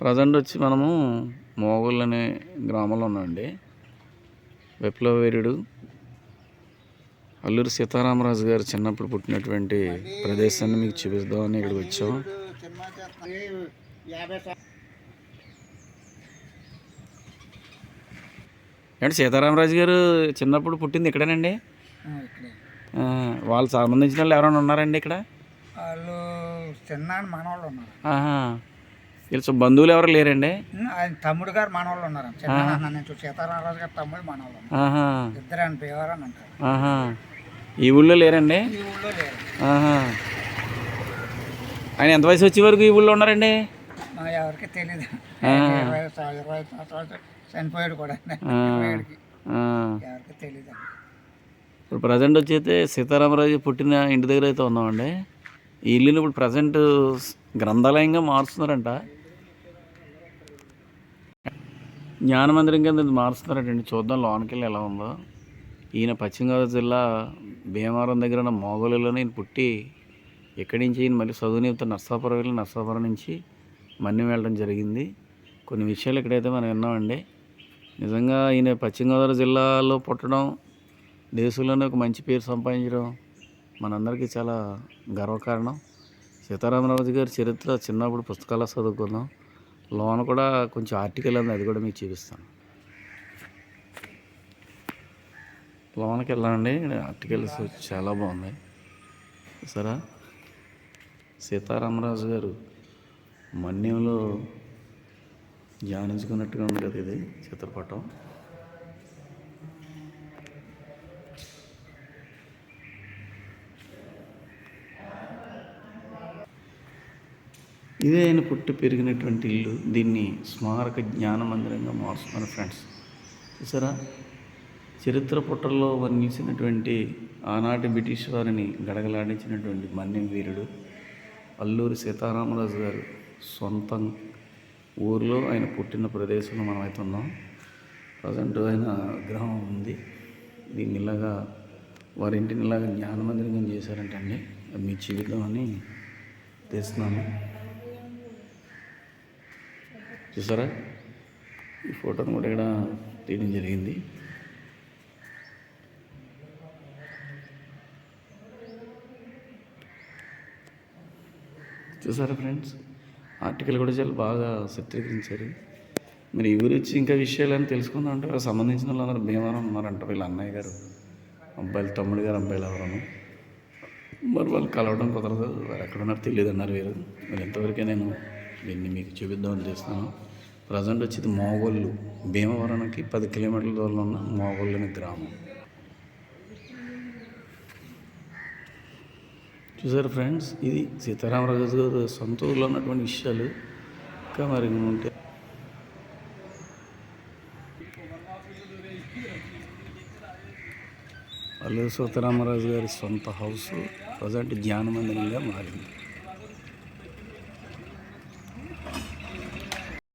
Present వచ్చి మనము మోగోళ్ళు అనే గ్రామంలో ఉన్నామండి. విప్లవ వీరుడు అల్లూరి సీతారామరాజు గారు చిన్నప్పుడు పుట్టినటువంటి ప్రదేశాన్ని మీకు చూపిద్దామని ఇక్కడికి వచ్చాం. అంటే సీతారామరాజు గారు చిన్నప్పుడు పుట్టింది ఇక్కడేనండి? వాళ్ళకి సంబంధించిన వాళ్ళు ఎవరైనా ఉన్నారండి ఇక్కడ? వాళ్ళు చిన్న మనవాళ్ళు ఉన్నారు. వీళ్ళ బంధువులు ఎవరు లేరండి? ఆయన తమ్ముడు గారు మనవాళ్ళు ఉన్నారు. చిన్న నేను సీతారామరాజు గారు తమ్ముడు మనవాళ్ళు ఇద్దరు అని పేవర్ అని అంటారు ఈ ఊళ్ళో లేరండి? ఈ ఊళ్ళో లేరు. ఆయన ఎంత వయసు వచ్చే వరకు ఈ ఊళ్ళో ఉన్నారండి? ఎవరికి తెలియదు. ఇరవై సంవ- ఇరవై సంవత్సరాలు చనిపోయాడు కూడా. ఎవరికి తెలియదు ఇప్పుడు ప్రజెంట్ వచ్చి అయితే సీతారామరాజు పుట్టిన ఇంటి దగ్గర అయితే ఉన్నామండి. ఈ ఇల్లుని ఇప్పుడు ప్రజెంట్ గ్రంథాలయంగా మారుస్తున్నారంట. జ్ఞానమందిరం కింద ఇది మారుస్తున్నారంటండి చూద్దాం లోనకెళ్ళి ఎలా ఉందో. ఈయన పశ్చిమ గోదావరి జిల్లా భీమవరం దగ్గర ఉన్న మోగోలులోనే ఈయన పుట్టి ఇక్కడి నుంచి ఈయన మళ్ళీ చదువు నిమిత్తం నర్సాపురం వెళ్ళి నర్సాపురం నుంచి మన్యం వెళ్ళడం జరిగింది. కొన్ని విషయాలు ఇక్కడైతే మనం విన్నామండి. నిజంగా ఈయన పశ్చిమ గోదావరి జిల్లాలో పుట్టడం దేశంలోనే ఒక మంచి పేరు సంపాదించడం మనందరికీ చాలా గర్వకారణం. సీతారామరాజు గారి చరిత్ర చిన్నప్పుడు పుస్తకాలు చదువుకున్నాం లోన కూడా కొంచెం ఆర్టికల్ ఉంది అది కూడా మీకు చూపిస్తాను. లోనకి వెళ్ళండి ఆర్టికల్స్ చాలా బాగున్నాయి. సరే. సీతారామరాజు గారు మన్యంలో ధ్యానించుకున్నట్టుగా ఉంది కదా ఇది చిత్రపటం. ఇదే ఆయన పుట్టి పెరిగినటువంటి ఇల్లు దీన్ని స్మారక జ్ఞాన మందిరంగా మారుస్తున్నారు ఫ్రెండ్స్. చూసారా? చరిత్ర పుట్టల్లో వర్ణించినటువంటి ఆనాటి బ్రిటిష్ వారిని గడగలాడించినటువంటి మన్యం వీరుడు అల్లూరి సీతారామరాజు గారు సొంతం ఊరిలో ఆయన పుట్టిన ప్రదేశంలో మనం అయితే ఉన్నాం. ప్రజెంట్ ఆయన విగ్రహం ఉంది. దీన్ని ఇలాగా వారి ఇంటిని జ్ఞానమందిరంగా జ్ఞాన మందిరంగా చేశారంటండి. మీ జీవితం తెస్తున్నాను. చూసారా? ఈ ఫోటోను కూడా ఇక్కడ తీయడం జరిగింది. చూసారా ఫ్రెండ్స్? ఆర్టికల్ కూడా చాలా బాగా చిత్రీకరించారు. మరి ఈ గురించి ఇంకా విషయాలని తెలుసుకుందాం అంటే వాళ్ళకి సంబంధించిన వాళ్ళందరూ భీమవరం ఉన్నారంట. వీళ్ళ అన్నయ్య గారు అబ్బాయిలు తమ్ముడు గారు అబ్బాయిలు ఎవరను. మరి వాళ్ళు కలవడం కుదరదు. వారు ఎక్కడ ఉన్నారో తెలియదు అన్నారు వీరు. మరి ఎంతవరకే నేను దీన్ని మీకు చూపిద్దామని చేస్తున్నాను. ప్రజెంట్ వచ్చేది ఇది మోగోళ్ళు భీమవరానికి పది కిలోమీటర్ల దూరంలో ఉన్న మోగోళ్ళు అనే గ్రామం. చూసారు ఫ్రెండ్స్? ఇది సీతారామరాజు గారు సొంత ఊళ్ళో ఉన్నటువంటి విషయాలు. ఇంకా మరి ఉంటే అల్లు సీతారామరాజు గారి సొంత హౌస్ ప్రజెంట్ జ్ఞాన మందిరంగా మారింది.